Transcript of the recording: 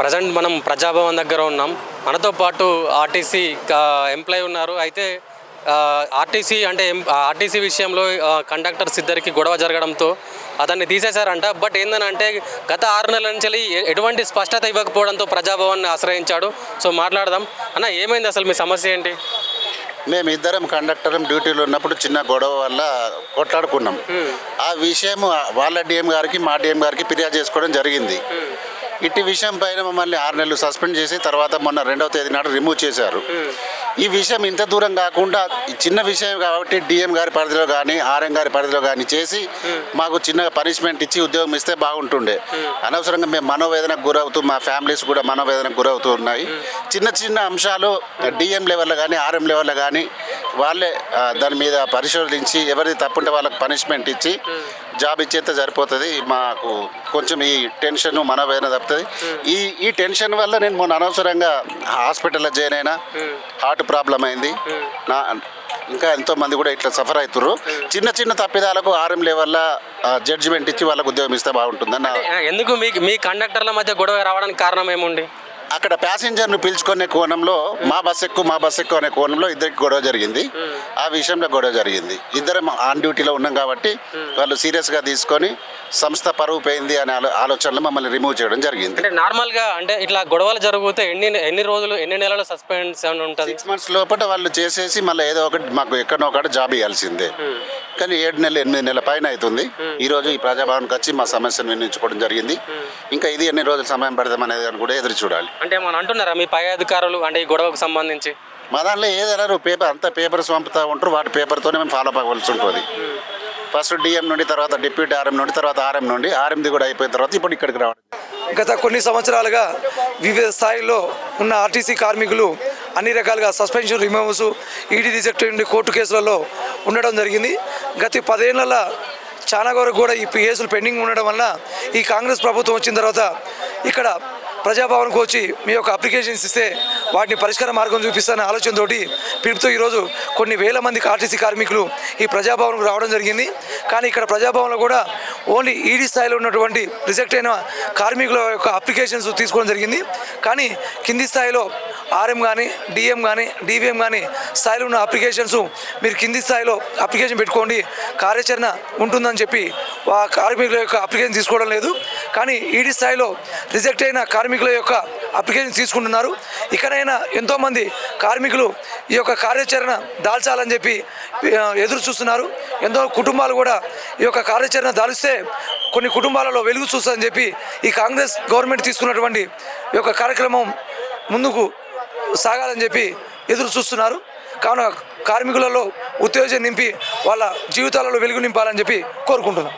Present మనం ప్రజాభవన్ దగ్గర ఉన్నాం. మనతో పాటు ఆర్టీసీ ఎంప్లాయ్ ఉన్నారు. అయితే ఆర్టీసీ అంటే ఆర్టీసీ విషయంలో కండక్టర్స్ ఇద్దరికి గొడవ జరగడంతో అతన్ని తీసేశారంట. బట్ ఏంటంటే గత ఆరు నెలల నుంచి ఎటువంటి స్పష్టత ఇవ్వకపోవడంతో ప్రజాభవన్ ఆశ్రయించాడు. సో మాట్లాడదాం. అన్న ఏమైంది అసలు మీ సమస్య ఏంటి? మేము ఇద్దరం కండక్టర్ డ్యూటీలో ఉన్నప్పుడు చిన్న గొడవ వల్ల కొట్లాడుకున్నాం. ఆ విషయం వాళ్ళ డిఎం గారికి మా డిఎం గారికి ఫిర్యాదు చేసుకోవడం జరిగింది. ఇట్టి విషయం పైన మమ్మల్ని ఆరు నెలలు సస్పెండ్ చేసి తర్వాత మొన్న రెండవ తేదీ నాడు రిమూవ్ చేశారు. ఈ విషయం ఇంత దూరం కాకుండా చిన్న విషయం కాబట్టి డిఎం గారి పరిధిలో కానీ ఆర్ఎం గారి పరిధిలో కానీ చేసి మాకు చిన్న పనిష్మెంట్ ఇచ్చి ఉద్యోగం ఇస్తే బాగుంటుండే. అనవసరంగా మేము మనోవేదనకు గురవుతూ మా ఫ్యామిలీస్ కూడా మనోవేదనకు గురవుతూ ఉన్నాయి. చిన్న చిన్న అంశాలు డిఎం లెవెల్లో కానీ ఆర్ఎం లెవెల్లో కానీ వాళ్ళే దాని మీద పరిశోధించి ఎవరిది తప్పుంటే వాళ్ళకి పనిష్మెంట్ ఇచ్చి జాబ్ ఇచ్చేస్తే సరిపోతుంది. మాకు కొంచెం ఈ టెన్షన్ మనోవేదన తప్పుతుంది. ఈ ఈ టెన్షన్ వల్ల నేను మొన్న అనవసరంగా హాస్పిటల్లో జాయిన్ అయినా హార్ట్ ప్రాబ్లం అయింది. నా ఇంకా ఎంతో మంది కూడా ఇట్లా సఫర్ అవుతుర్రు. చిన్న చిన్న తప్పిదాలకు ఆర్ఎం లెవెల్లో జడ్జిమెంట్ ఇచ్చి వాళ్ళకు ఉద్యోగం ఇస్తే బాగుంటుందని ఎందుకు మీ మీ కండక్టర్ల మధ్య గొడవ రావడానికి కారణం ఏముంది? అక్కడ ప్యాసింజర్ను పిలుచుకునే కోణంలో మా బస్ ఎక్కువ మా బస్ ఎక్కువ అనే కోణంలో ఇద్దరికి గొడవ జరిగింది. ఆ విషయంలో గొడవ జరిగింది. ఇద్దరం ఆన్ డ్యూటీలో ఉన్నాం కాబట్టి వాళ్ళు సీరియస్గా తీసుకొని సంస్థ పరువు పోయింది అనే ఆలో ఆలోచనలో మమ్మల్ని రిమూవ్ చేయడం జరిగింది. అంటే నార్మల్గా అంటే ఇట్లా గొడవలు జరిగితే ఎన్ని ఎన్ని రోజులు ఎన్ని నెలలు సస్పెన్షన్ ఉంటుంది? సిక్స్ మంత్స్ లోపల వాళ్ళు చేసేసి మళ్ళీ ఏదో ఒకటి మాకు ఎక్కడో ఒకటి జాబ్ ఇవ్వాల్సిందే కానీ ఏడు నెలలు ఎనిమిది నెలల పైన అవుతుంది. ఈ రోజు ఈ ప్రజాభవన్కి వచ్చి మా సమస్యను వినియోగించుకోవడం జరిగింది. ఇంకా ఇది ఎన్ని రోజులు సమయం పడదాం అనేది అని కూడా ఎదురు చూడాలి. అంటే మనం అంటున్నారా మీ పై అధికారులు అంటే ఈ గొడవకు సంబంధించి? మా దాంట్లో ఏదైనా పేపర్ అంతా పేపర్స్ పంపుతూ ఉంటారు వాటి పేపర్తోనే మేము ఫాలో అవ్వాల్సి ఉంటుంది. ఫస్ట్ డిఎం నుండి తర్వాత డిప్యూటీ ఆర్ఎం నుండి తర్వాత ఆర్ఎం నుండి ఆర్ఎంది కూడా అయిపోయిన తర్వాత ఇప్పుడు ఇక్కడికి రావడం. గత కొన్ని సంవత్సరాలుగా వివిధ స్థాయిల్లో ఉన్న ఆర్టీసీ కార్మికులు అన్ని రకాలుగా సస్పెన్షన్ రిమూవ్స్ ఈడీ రిజెక్ట్ నుండి కోర్టు కేసులలో ఉండడం జరిగింది. గత పదేళ్ళ చాలా వరకు కూడా ఈ కేసులు పెండింగ్ ఉండడం వల్ల ఈ కాంగ్రెస్ ప్రభుత్వం వచ్చిన తర్వాత ఇక్కడ ప్రజాభవన్కు వచ్చి మీ యొక్క అప్లికేషన్స్ ఇస్తే వాటిని పరిష్కార మార్గం చూపిస్తానే ఆలోచనతోటి పిలుపుతో ఈరోజు కొన్ని వేల మంది ఆర్టీసీ కార్మికులు ఈ ప్రజాభవన్కు రావడం జరిగింది. కానీ ఇక్కడ ప్రజాభవన్లో కూడా ఓన్లీ ఈడీ స్థాయిలో ఉన్నటువంటి రిజెక్ట్ అయిన కార్మికుల యొక్క అప్లికేషన్స్ తీసుకోవడం జరిగింది. కానీ కింది స్థాయిలో ఆర్ఎం కానీ డిఎం కానీ డివిఎం కానీ స్థాయిలో ఉన్న అప్లికేషన్స్ మీరు కింది స్థాయిలో అప్లికేషన్ పెట్టుకోండి. కార్యాచరణ ఉంటుందని చెప్పి ఆ కార్మికుల యొక్క అప్లికేషన్ తీసుకోవడం లేదు. కానీ ఈడీ స్థాయిలో రిజెక్ట్ అయిన కార్మికుల యొక్క అప్లికేషన్ తీసుకుంటున్నారు. ఇకనైనా ఎంతోమంది కార్మికులు ఈ యొక్క కార్యాచరణ దాల్చాలని చెప్పి ఎదురు చూస్తున్నారు. ఎంతో కుటుంబాలు కూడా ఈ యొక్క కార్యాచరణ దాలిస్తే కొన్ని కుటుంబాలలో వెలుగు చూస్తుందని చెప్పి ఈ కాంగ్రెస్ గవర్నమెంట్ తీసుకున్నటువంటి ఈ యొక్క కార్యక్రమం ముందుకు సాగాలని చెప్పి ఎదురు చూస్తున్నారు. కావున కార్మికులలో ఉత్తేజం నింపి వాళ్ళ జీవితాలలో వెలుగు నింపాలని చెప్పి కోరుకుంటున్నాం.